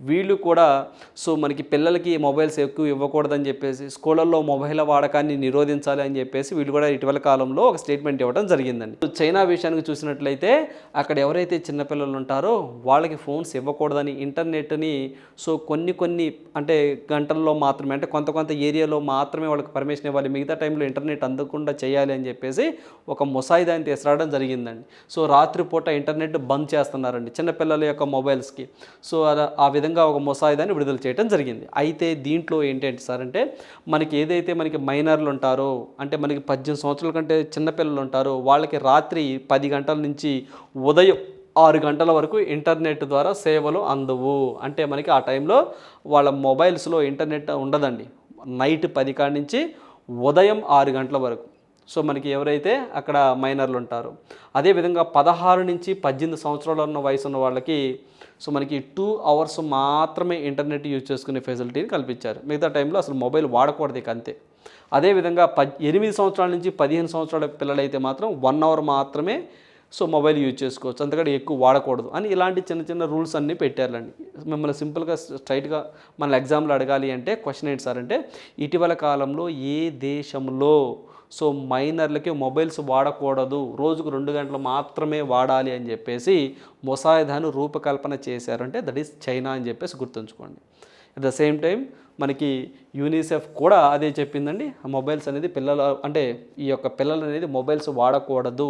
వీళ్ళు కూడా సో మనకి పిల్లలకి మొబైల్స్ ఎక్కువ ఇవ్వకూడదని చెప్పేసి స్కూళ్ళల్లో మొబైల్ వాడకాన్ని నిరోధించాలి అని చెప్పేసి వీళ్ళు కూడా ఇటీవల కాలంలో ఒక స్టేట్మెంట్ ఇవ్వడం జరిగిందండి. చైనా విషయానికి చూసినట్లయితే అక్కడ ఎవరైతే చిన్నపిల్లలు ఉంటారో వాళ్ళకి ఫోన్స్ ఇవ్వకూడదని ఇంటర్నెట్ని సో కొన్ని కొన్ని అంటే గంటల్లో మాత్రమే అంటే కొంత కొంత ఏరియాలో మాత్రమే వాళ్ళకి పర్మిషన్ ఇవ్వాలి. మిగతా టైంలో ఇంటర్నెట్ అందకుండా చేయాలి అని చెప్పేసి ఒక ముసాయిదాన్ని తీసుకురావడం జరిగిందండి. సో రాత్రిపూట ఇంటర్నెట్ బంద్ చేస్తున్నారండి చిన్నపిల్లల యొక్క మొబైల్స్కి. సో ఆ విధంగా ఒక ముసాయిదాన్ని విడుదల చేయడం జరిగింది. అయితే దీంట్లో ఏంటంటే సార్ అంటే మనకి ఏదైతే మనకి మైనర్లు ఉంటారో అంటే మనకి పద్దెనిమిది సంవత్సరాల కంటే చిన్నపిల్లలు ఉంటారో వాళ్ళకి రాత్రి పది గంటల నుంచి ఉదయం ఆరు గంటల వరకు ఇంటర్నెట్ ద్వారా సేవలు అందవు. అంటే మనకి ఆ టైంలో వాళ్ళ మొబైల్స్లో ఇంటర్నెట్ ఉండదండి. నైట్ పది కాడి నుంచి ఉదయం ఆరు గంటల వరకు. సో మనకి ఎవరైతే అక్కడ మైనర్లు ఉంటారు అదేవిధంగా పదహారు నుంచి పద్దెనిమిది సంవత్సరాలు ఉన్న వయసు ఉన్న వాళ్ళకి సో మనకి టూ అవర్స్ మాత్రమే ఇంటర్నెట్ యూజ్ చేసుకునే ఫెసిలిటీని కల్పించారు. మిగతా టైంలో అసలు మొబైల్ వాడకూడదు ఇక అంతే అదేవిధంగా పద్ ఎనిమిది సంవత్సరాల నుంచి పదిహేను సంవత్సరాల పిల్లలైతే మాత్రం వన్ అవర్ మాత్రమే సో మొబైల్ యూజ్ చేసుకోవచ్చు. అంతకంటే ఎక్కువ వాడకూడదు అని ఇలాంటి చిన్న చిన్న రూల్స్ అన్నీ పెట్టారండి మిమ్మల్ని సింపుల్గా స్ట్రైట్గా మన ఎగ్జామ్లో అడగాలి అంటే క్వశ్చన్ ఏంటి సార్ అంటే ఇటీవల కాలంలో ఏ దేశంలో సో మైనర్లకి మొబైల్స్ వాడకూడదు. రోజుకు రెండు గంటలు మాత్రమే వాడాలి అని చెప్పేసి ముసాయిదాను రూపకల్పన చేశారంటే దట్ ఈస్ చైనా అని చెప్పేసి గుర్తుంచుకోండి. అట్ ద సేమ్ టైం మనకి యూనిసెఫ్ కూడా అదే చెప్పిందండి. ఆ మొబైల్స్ అనేది పిల్లల అంటే ఈ యొక్క పిల్లలు అనేది మొబైల్స్ వాడకూడదు.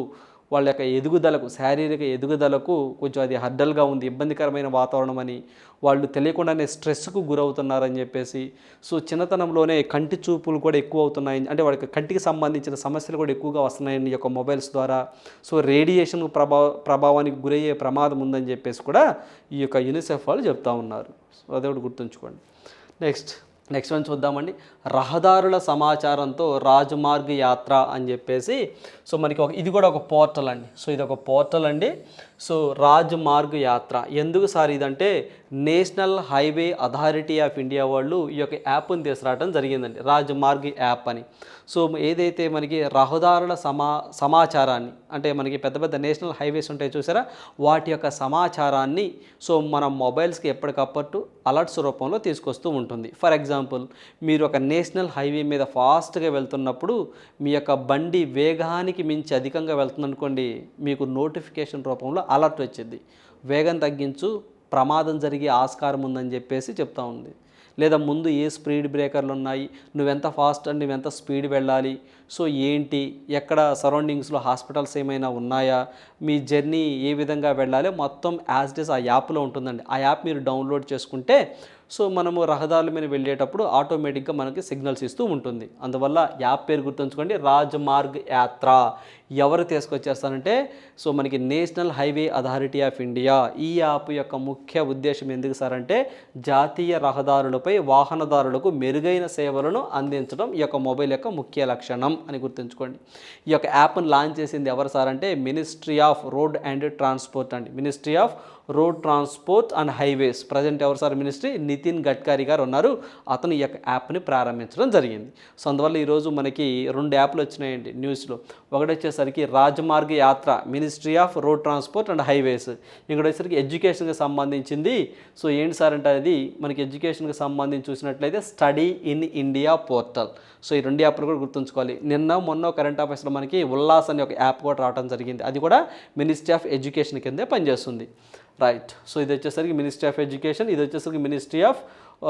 వాళ్ళ యొక్క ఎదుగుదలకు శారీరక ఎదుగుదలకు కొంచెం అది హడ్డల్గా ఉంది ఇబ్బందికరమైన వాతావరణం అని వాళ్ళు తెలియకుండానే స్ట్రెస్కు గురవుతున్నారని చెప్పేసి సో చిన్నతనంలోనే కంటి చూపులు కూడా ఎక్కువ అవుతున్నాయి అంటే వాళ్ళకి కంటికి సంబంధించిన సమస్యలు కూడా ఎక్కువగా వస్తున్నాయని ఈ యొక్క మొబైల్స్ ద్వారా సో రేడియేషన్ ప్రభావ ప్రభావానికి గురయ్యే ప్రమాదం ఉందని చెప్పేసి కూడా ఈ యొక్క యూనిసెఫ్ వాళ్ళు చెప్తా ఉన్నారు. సో అదే ఒకటి గుర్తుంచుకోండి. నెక్స్ట్ నెక్స్ట్ వన్ చూద్దామండి. రహదారుల సమాచారంతో రాజమార్గ యాత్ర అని చెప్పేసి సో మనకి ఒక ఇది కూడా ఒక పోర్టల్ అండి. సో ఇది ఒక పోర్టల్ అండి. సో రాజమార్గ్ యాత్ర. ఎందుకు సార్ ఇదంటే National Highway Authority of India వాళ్ళు ఈ యొక్క యాప్ని తీసుకురావడం జరిగిందండి. రాజమార్గ్ యాప్ అని. సో ఏదైతే మనకి రహదారుల సమా సమాచారాన్ని అంటే మనకి పెద్ద పెద్ద నేషనల్ హైవేస్ ఉంటాయి చూసారా? వాటి యొక్క సమాచారాన్ని సో మన మొబైల్స్కి ఎప్పటికప్పుడు అలర్ట్స్ రూపంలో తీసుకొస్తూ ఉంటుంది. ఫర్ ఎగ్జాంపుల్ మీరు ఒక నేషనల్ హైవే మీద ఫాస్ట్గా వెళ్తున్నప్పుడు మీ యొక్క బండి వేగానికి మించి అధికంగా వెళ్తుందనుకోండి మీకు నోటిఫికేషన్ రూపంలో అలర్ట్ వచ్చింది. వేగం తగ్గించు ప్రమాదం జరిగే ఆస్కారం ఉందని చెప్పేసి చెప్తా ఉంది. లేదా ముందు ఏ స్పీడ్ బ్రేకర్లు ఉన్నాయి నువ్వెంత ఫాస్ట్ అండ్ నువ్వెంత స్పీడ్ వెళ్ళాలి సో ఏంటి ఎక్కడ సరౌండింగ్స్లో హాస్పిటల్స్ ఏమైనా ఉన్నాయా మీ జర్నీ ఏ విధంగా వెళ్ళాలి మొత్తం యాజ్ డేస్ ఆ యాప్లో ఉంటుందండి. ఆ యాప్ మీరు డౌన్లోడ్ చేసుకుంటే సో మనము రహదారుల మీద వెళ్ళేటప్పుడు ఆటోమేటిక్గా మనకి సిగ్నల్స్ ఇస్తూ ఉంటుంది. అందువల్ల యాప్ పేరు గుర్తుంచుకోండి రాజమార్గ్ యాత్ర. ఎవరు తీసుకొచ్చేస్తారంటే సో మనకి National Highway Authority of India. ఈ యాప్ యొక్క ముఖ్య ఉద్దేశం ఎందుకు సార్ అంటే జాతీయ రహదారులపై వాహనదారులకు మెరుగైన సేవలను అందించడం ఈ యొక్క మొబైల్ యొక్క ముఖ్య లక్షణం అని గుర్తుంచుకోండి. ఈ యొక్క యాప్ను లాంచ్ చేసింది ఎవరు సార్ అంటే ministry of road and transport అండి. Ministry of road transport and highways. Present ఎవరు సార్ మినిస్ట్రీ? నితిన్ గడ్కరీ గారు ఉన్నారు. అతను ఈ యొక్క యాప్ని ప్రారంభించడం జరిగింది. సో అందువల్ల ఈరోజు మనకి రెండు యాప్లు వచ్చినాయండి న్యూస్లో. ఒకటి వచ్చేసరికి Rajmarga Yatra ministry of road transport and highways ఇక్కడ వచ్చేసరికి ఎడ్యుకేషన్కి సంబంధించింది. సో ఏంటి సార్ అంటే అది? మనకి ఎడ్యుకేషన్కి సంబంధించి చూసినట్లయితే study in India portal so ఈ రెండు యాప్లు కూడా గుర్తుంచుకోవాలి. నిన్న మొన్న కరెంట్ అఫైర్స్లో మనకి ఉల్లాస్ అనే ఒక యాప్ కూడా రావడం జరిగింది. అది కూడా మినిస్ట్రీ ఆఫ్ ఎడ్యుకేషన్ కిందే పనిచేస్తుంది. రైట్ సో ఇది వచ్చేసరికి మినిస్ట్రీ ఆఫ్ ఎడ్యుకేషన్ ఇది వచ్చేసరికి ministry of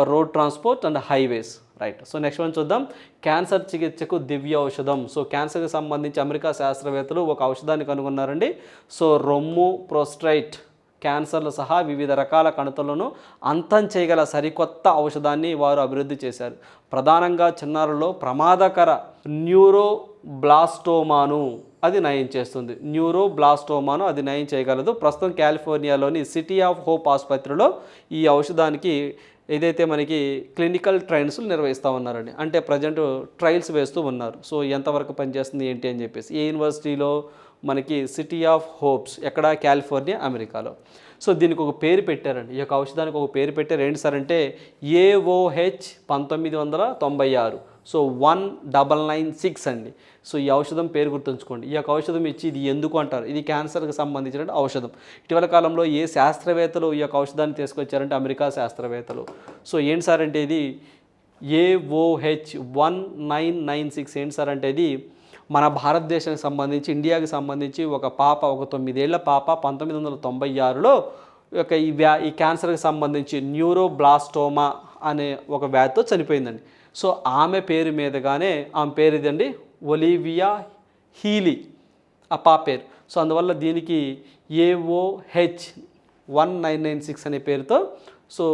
road transport and highways right so next one చూద్దాం. క్యాన్సర్ చికిత్సకు దివ్య ఔషధం. సో క్యాన్సర్కి సంబంధించి అమెరికా శాస్త్రవేత్తలు ఒక ఔషధాన్ని కనుగొన్నారండి. సో రొమ్ము ప్రోస్ట్రైట్ క్యాన్సర్లు సహా వివిధ రకాల కణతలను అంతం చేయగల సరికొత్త ఔషధాన్ని వారు అభివృద్ధి చేశారు. ప్రధానంగా చిన్నారుల్లో ప్రమాదకర న్యూరో బ్లాస్టోమాను అది నయం చేస్తుంది. న్యూరో బ్లాస్టోమాను అది నయం చేయగలదు. ప్రస్తుతం కాలిఫోర్నియాలోని సిటీ ఆఫ్ హోప్ ఆసుపత్రిలో ఈ ఔషధానికి ఏదైతే మనకి క్లినికల్ ట్రయల్స్ నిర్వహిస్తూ ఉన్నారండి అంటే ప్రజెంట్ ట్రయల్స్ వేస్తూ ఉన్నారు. సో ఎంతవరకు పనిచేస్తుంది ఏంటి అని చెప్పేసి ఏ యూనివర్సిటీలో మనకి సిటీ ఆఫ్ హోప్స్ ఎక్కడ కాలిఫోర్నియా అమెరికాలో. సో దీనికి ఒక పేరు పెట్టారండి. ఈ యొక్క ఔషధానికి ఒక పేరు పెట్టారు. ఏంటి సార్ అంటే ఏఓహెచ్ పంతొమ్మిది వందల తొంభై ఆరు. So one double nine six అండి. సో ఈ ఔషధం పేరు గుర్తుంచుకోండి. ఈ యొక్క ఔషధం ఇచ్చి ఇది ఎందుకు అంటారు? ఇది క్యాన్సర్కి సంబంధించిన ఔషధం. ఇటీవల కాలంలో ఏ శాస్త్రవేత్తలు ఈ యొక్క ఔషధాన్ని తీసుకొచ్చారంటే అమెరికా శాస్త్రవేత్తలు. సో ఏంటి సార్ అంటే ఇది? AOH one nine nine six ఏంటి సార్ అంటే ఇది? మన భారతదేశానికి సంబంధించి ఇండియాకి సంబంధించి ఒక పాప ఒక తొమ్మిదేళ్ళ పాప పంతొమ్మిది వందల తొంభై ఆరులో ఒక ఈ వ్యా ఈ క్యాన్సర్కి సంబంధించి న్యూరోబ్లాస్టోమా అనే ఒక వ్యాధితో చనిపోయిందండి. సో ఆమె పేరు మీదగానే ఆమె పేరు ఇదండి ఒలివియా హీలీ ఆ పాప పేరు. సో అందువల్ల దీనికి AOH one nine nine six అనే పేరుతో సో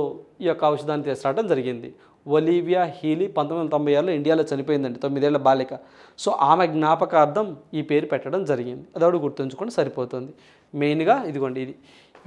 ఈ యొక్క ఔషధాన్ని తీసుకురావడం జరిగింది. ఒలీవియా హీలీ పంతొమ్మిది వందల తొంభై ఏళ్ళలో ఇండియాలో చనిపోయిందండి తొమ్మిదేళ్ళ బాలిక. సో ఆమె జ్ఞాపకార్థం ఈ పేరు పెట్టడం జరిగింది. అదొకటి గుర్తుంచుకొని సరిపోతుంది. మెయిన్గా ఇదిగోండి ఇది.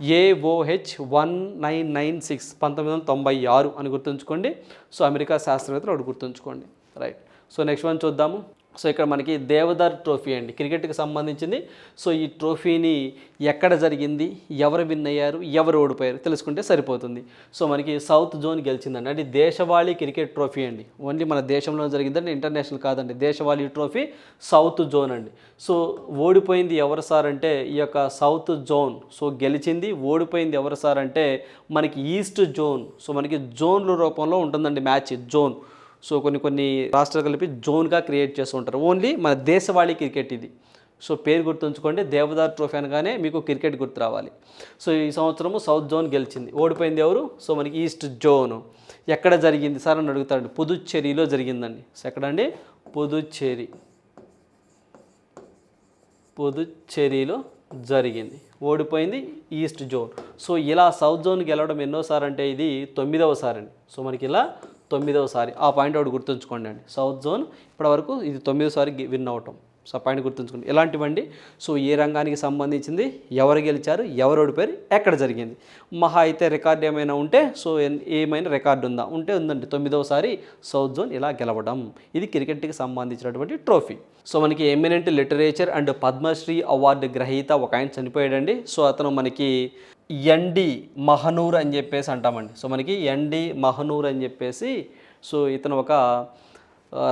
AOH one nine nine six పంతొమ్మిది వందల తొంభై ఆరు అని గుర్తుంచుకోండి. సో అమెరికా శాస్త్రవేత్తలు ఒకటి గుర్తుంచుకోండి. రైట్ సో నెక్స్ట్ వన్ చూద్దాము. సో ఇక్కడ మనకి దేవదర్ ట్రోఫీ అండి. క్రికెట్కి సంబంధించింది. సో ఈ ట్రోఫీని ఎక్కడ జరిగింది? ఎవరు విన్ అయ్యారు? ఎవరు ఓడిపోయారు? తెలుసుకుంటే సరిపోతుంది. సో మనకి సౌత్ జోన్ గెలిచిందండి. అంటే దేశవాళీ క్రికెట్ ట్రోఫీ అండి. ఓన్లీ మన దేశంలో జరిగిందండి ఇంటర్నేషనల్ కాదండి. దేశవాళీ ట్రోఫీ సౌత్ జోన్ అండి. సో ఓడిపోయింది ఎవరు సార్ అంటే ఈ యొక్క సౌత్ జోన్. సో గెలిచింది ఓడిపోయింది ఎవరు సార్ అంటే మనకి ఈస్ట్ జోన్. సో మనకి జోన్ల రూపంలో ఉంటుందండి మ్యాచ్ జోన్. సో కొన్ని కొన్ని రాష్ట్రాలు కలిపి జోన్గా క్రియేట్ చేస్తుంటారు ఓన్లీ మన దేశవాళీ క్రికెట్ ఇది. సో పేరు గుర్తుంచుకోండి దేవదార్ ట్రోఫీ అనగానే మీకు క్రికెట్ గుర్తు రావాలి. సో ఈ సంవత్సరము సౌత్ జోన్ గెలిచింది. ఓడిపోయింది ఎవరు? సో మనకి ఈస్ట్ జోన్. ఎక్కడ జరిగింది? సార్ అని అడుగుతాడు. పుదుచ్చేరిలో జరిగిందండి. సో ఎక్కడండి? పుదుచ్చేరి. పుదుచ్చేరిలో జరిగింది. ఓడిపోయింది ఈస్ట్ జోన్. సో ఇలా సౌత్ జోన్ గెలవడం ఎన్నోసారి అంటే ఇది తొమ్మిదవసారి అండి సో మనకి ఇలా తొమ్మిదవసారి. ఆ పాయింట్ ఒకటి గుర్తుంచుకోండి అండి. సౌత్ జోన్ ఇప్పటివరకు ఇది తొమ్మిదోసారి విన్ అవటం. సో పాయింట్ గుర్తుంచుకోండి. ఎలాంటివండి సో ఏ రంగానికి సంబంధించింది? ఎవరు గెలిచారు? ఎవరు ఓడిపోయారు? ఎక్కడ జరిగింది? మహా అయితే రికార్డు ఏమైనా ఉంటే సో ఏమైనా రికార్డు ఉందా? ఉంటే ఉందండి. తొమ్మిదవసారి సౌత్ జోన్ ఇలా గెలవడం. ఇది క్రికెట్కి సంబంధించినటువంటి ట్రోఫీ. సో మనకి eminent literature and Padmashri award గ్రహీత ఒక ఆయన చనిపోయాడండి. సో అతను మనకి ఎండి మహనూర్ అని చెప్పేసి అంటామండి. సో మనకి ఎండి మహనూర్ అని చెప్పేసి సో ఇతను ఒక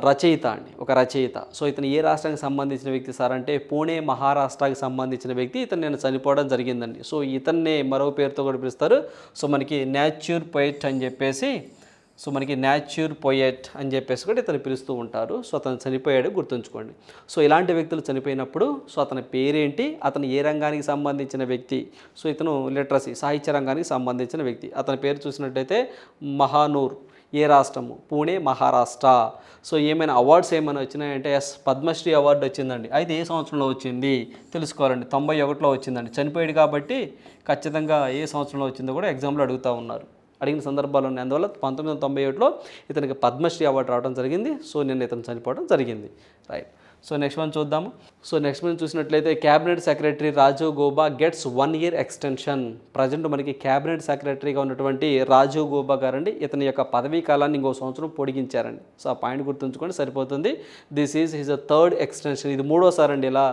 రచయిత అండి. ఒక రచయిత. సో ఇతను ఏ రాష్ట్రానికి సంబంధించిన వ్యక్తి సార్ అంటే పూణే మహారాష్ట్రకి సంబంధించిన వ్యక్తి. ఇతను నేను చనిపోవడం జరిగిందండి. సో ఇతన్నే మరో పేరుతో కూడా పిలుస్తారు. సో మనకి న్యాచ్యూర్ పొయెట్ అని చెప్పేసి సో మనకి న్యాచ్యూర్ పొయెట్ అని చెప్పేసి కూడా ఇతను పిలుస్తూ ఉంటారు. సో అతను చనిపోయాడు గుర్తుంచుకోండి. సో ఇలాంటి వ్యక్తులు చనిపోయినప్పుడు సో అతని పేరేంటి అతను ఏ రంగానికి సంబంధించిన వ్యక్తి సో ఇతను లిటరసీ సాహిత్య రంగానికి సంబంధించిన వ్యక్తి. అతని పేరు చూసినట్టయితే మహానూర్ ఏ రాష్ట్రము? పూణే మహారాష్ట్ర. సో ఏమైనా అవార్డ్స్ ఏమైనా వచ్చినాయంటే ఎస్ పద్మశ్రీ అవార్డు వచ్చిందండి. అయితే ఏ సంవత్సరంలో వచ్చింది? తెలుసుకోవాలండి. తొంభై ఒకటిలో వచ్చిందండి. చనిపోయాడు కాబట్టి ఖచ్చితంగా ఏ సంవత్సరంలో వచ్చిందో కూడా ఎగ్జామ్లో అడుగుతూ ఉన్నారు. అడిగిన సందర్భాలు ఉన్నాయి. అందువల్ల పంతొమ్మిది వందల తొంభై ఏడులో ఇతనికి పద్మశ్రీ అవార్డు రావడం జరిగింది. సో నిన్న ఇతను చనిపోవడం జరిగింది. రైట్ సో నెక్స్ట్ వన్ చూద్దాము. సో నెక్స్ట్ వన్ చూసినట్లయితే cabinet secretary Rajiv Gauba gets one year extension present మనకి క్యాబినెట్ సెక్రటరీగా ఉన్నటువంటి రాజీవ్ గోబా గారండి. ఇతని యొక్క పదవీ కాలాన్ని ఇంకో సంవత్సరం పొడిగించారండి. సో ఆ పాయింట్ గుర్తుంచుకోండి సరిపోతుంది. This is his a third extension ఇది మూడోసారండి ఇలా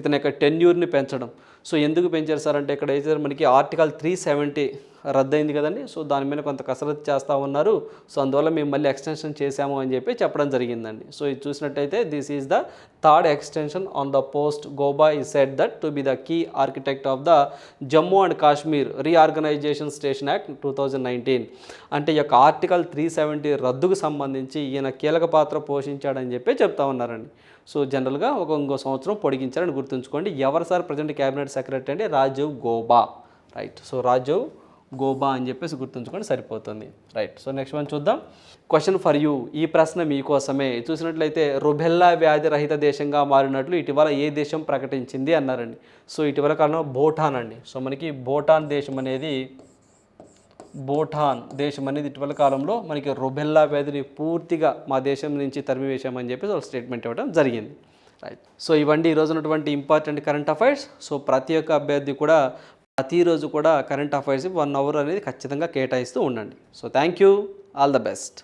ఇతని యొక్క టెన్యూర్ని పెంచడం. సో ఎందుకు పెంచారు సార్ అంటే ఇక్కడ అయితే మనకి ఆర్టికల్ త్రీ సెవెంటీ రద్దయింది కదండి. సో దాని మీద కొంత కసరత్తు చేస్తూ ఉన్నారు. సో అందువల్ల మేము మళ్ళీ ఎక్స్టెన్షన్ చేశాము అని చెప్పి చెప్పడం జరిగిందండి. సో ఇది చూసినట్టయితే this is the third extension on the post. Gauba is set that to be the key architect of the Jammu and Kashmir reorganisation station act two thousand nineteen. అంటే ఈ యొక్క ఆర్టికల్ త్రీ సెవెంటీ రద్దుకు సంబంధించి ఈయన కీలక పాత్ర పోషించాడని చెప్పి చెప్తా ఉన్నారండి. సో జనరల్గా ఒక ఇంకో సంవత్సరం పొడిగించారని గుర్తుంచుకోండి. ఎవరు సార్ ప్రజెంట్ క్యాబినెట్ సెక్రటరీ అంటే రాజీవ్ గోబా. రైట్. సో రాజీవ్ గోబా అని చెప్పేసి గుర్తుంచుకొని సరిపోతుంది. రైట్ సో నెక్స్ట్ వన్ చూద్దాం. క్వశ్చన్ ఫర్ యూ ఈ ప్రశ్న మీకోసమే. చూసినట్లయితే రుబెల్లా వ్యాధి రహిత దేశంగా మారినట్లు ఇటీవల ఏ దేశం ప్రకటించింది అన్నారండి. సో ఇటీవల కాలంలో భూటాన్ అండి. సో మనకి భూటాన్ దేశం అనేది భూటాన్ దేశం అనేది ఇటీవల కాలంలో మనకి రుబెల్లా వ్యాధిని పూర్తిగా మా దేశం నుంచి తరిమివేశామని చెప్పేసి వాళ్ళు స్టేట్మెంట్ ఇవ్వడం జరిగింది. రైట్ సో ఇవన్నీ ఈరోజు ఉన్నటువంటి ఇంపార్టెంట్ కరెంట్ అఫైర్స్ సో ప్రతి ఒక్క అభ్యర్థి కూడా ప్రతిరోజు కూడా కరెంట్ అఫైర్స్ వన్ అవర్ అనేది ఖచ్చితంగా కేటాయిస్తూ ఉండండి. So thank you all the best